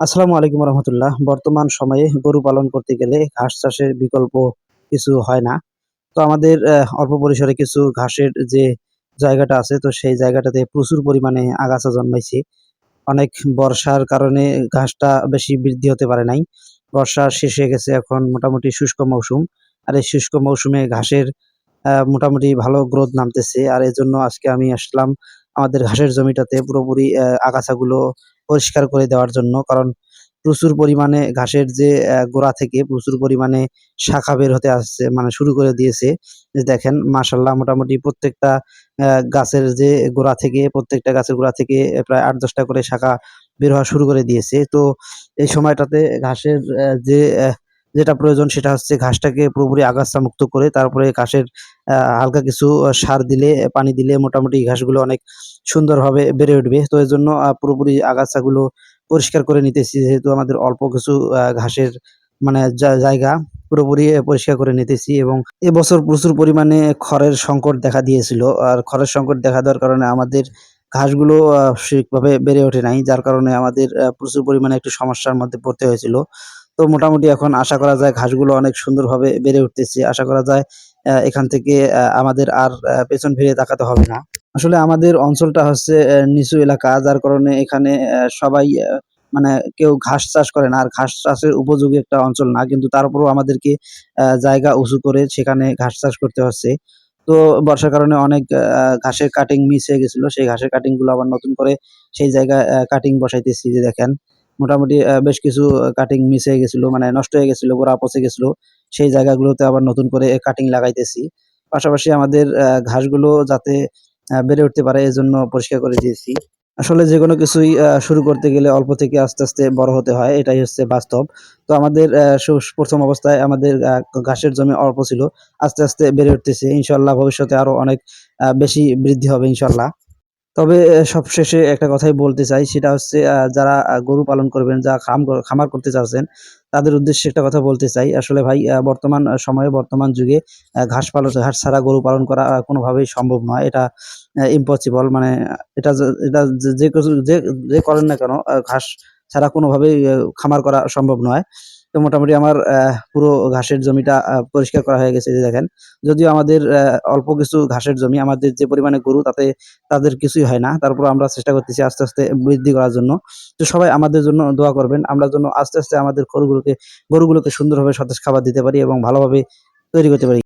আসসালামু আলাইকুম রহমতুল্লাহ। বর্তমান সময়ে গরু পালন করতে গেলে ঘাস চাষের বিকল্প কিছু হয় না। তো আমাদের অল্প পরিসরে কিছু ঘাসের যে জায়গাটা আছে, তো সেই জায়গাটাতে প্রচুর পরিমাণে আগাছা জন্মাইছে। অনেক বর্ষার কারণে ঘাসটা বেশি বৃদ্ধি হতে পারে নাই। বর্ষা শেষ হয়ে গেছে এখন মোটামুটি শুষ্ক মৌসুম। আর এই শুষ্ক মৌসুমে ঘাসের মোটামুটি ভালো গ্রোথ নামতেছে। আর এই জন্য আজকে আমি আসলাম আমাদের ঘাসের জমিটাতে পুরোপুরি আগাছাগুলো পরিষ্কার করে দেওয়ার জন্য। কারণ প্রচুর পরিমাণে ঘাসের যে গোড়া থেকে প্রচুর পরিমাণে শাখা বের হতে আসছে মানে শুরু করে দিয়েছে। দেখেন মাশাল্লাহ মোটামুটি প্রত্যেকটা গাছের যে গোড়া থেকে, প্রত্যেকটা গাছের গোড়া থেকে প্রায় আট দশটা করে শাখা বের হওয়া শুরু করে দিয়েছে। তো এই সময়টাতে ঘাসের যে যেটা প্রয়োজন সেটা হচ্ছে ঘাসটাকে পুরোপুরি আগাছা মুক্ত করে তারপরে ঘাসের হালকা কিছু সার দিলে পানি দিলে মোটামুটি ঘাসগুলো অনেক সুন্দরভাবে বেড়ে উঠবে। তো এই জন্য পুরোপুরি আগাছাগুলো পরিষ্কার করে নিতেছি। যেহেতু আমাদের অল্প কিছু ঘাসের মানে জায়গা পুরোপুরি পরিষ্কার করে নিতেছি এবং এবছর প্রচুর পরিমাণে খড়ের সংকট দেখা দিয়েছিল। আর খড়ের সংকট দেখা দেওয়ার কারণে আমাদের ঘাসগুলো আহ, ঠিকভাবে বেড়ে ওঠে নাই। যার কারণে আমাদের প্রচুর পরিমাণে একটু সমস্যার মধ্যে পড়তে হয়েছিল। তো মোটামুটি এখন আশা করা যায় ঘাসগুলো অনেক সুন্দরভাবে বেড়ে উঠতেছে। আশা করা যায় এখান থেকে আমাদের আর পেছন ফিরে তাকাতে হবে না। আসলে আমাদের অঞ্চলটা হচ্ছে নিচু এলাকা, যার কারণে এখানে সবাই মানে কেউ ঘাস চাষ করে না। আর ঘাস চাষের উপযোগী একটা অঞ্চল না, কিন্তু তারপরেও আমাদেরকে জায়গা উঁচু করে সেখানে ঘাস চাষ করতে হচ্ছে। তো বর্ষার কারণে অনেক ঘাসের কাটিং মিস হয়ে গেছিল। সেই ঘাসের কাটিংগুলো আবার নতুন করে সেই জায়গায় কাটিং বসাইতেছি যে দেখেন। মোটামুটি বেশ কিছু কাটিং মিস হয়ে গেছিল মানে নষ্ট হয়ে গেছিল, গোড়া পচে গেছিল। সেই জায়গাগুলোতে আবার নতুন করে কাটিং লাগাইতেছি। পাশাপাশি আমাদের ঘাসগুলো যাতে বেড়ে উঠতে পারে এই জন্য পরিষ্কার করে দিয়েছি। আসলে যে কোনো কিছুই শুরু করতে গেলে অল্প থেকে আস্তে আস্তে বড় হতে হয়, এটাই হচ্ছে বাস্তব। তো আমাদের প্রথম অবস্থায় আমাদের ঘাসের জমি অল্প ছিল, আস্তে আস্তে বেড়ে উঠতেছে। ইনশাল্লাহ ভবিষ্যতে আরও অনেক বেশি বৃদ্ধি হবে, ইনশাল্লাহ। তবে সবশেষে একটা কথাই বলতে চাই, সেটা হচ্ছে যারা গরু পালন করবেন, যা খাম, খামার করতে চাচ্ছেন, তাদের উদ্দেশ্যে একটা কথা বলতে চাই। আসলে ভাই বর্তমান সময়ে, বর্তমান যুগে ঘাস পালন ঘাস ছাড়া গরু পালন করা কোনোভাবেই সম্ভব নয়। এটা ইম্পসিবল মানে এটা এটা যে যে করেন না কেন ঘাস ছাড়া কোনোভাবেই খামার করা সম্ভব নয়। তো মোটামুটি আমার পুরো ঘাসের জমিটা পরিষ্কার করা হয়ে গেছে দেখেন। যদিও আমাদের অল্প কিছু ঘাসের জমি, আমাদের যে পরিমাণে গরু, তাতে তাদের কিছুই হয় না। তারপর আমরা চেষ্টা করতেছি আস্তে আস্তে বৃদ্ধি করার জন্য। তো সবাই আমাদের জন্য দোয়া করবেন। আমরা জন্য আস্তে আস্তে আমাদের গরুগুলোকে গরুগুলোকে সুন্দরভাবে সতেজ খাবার দিতে পারি এবং ভালোভাবে তৈরি করতে পারি।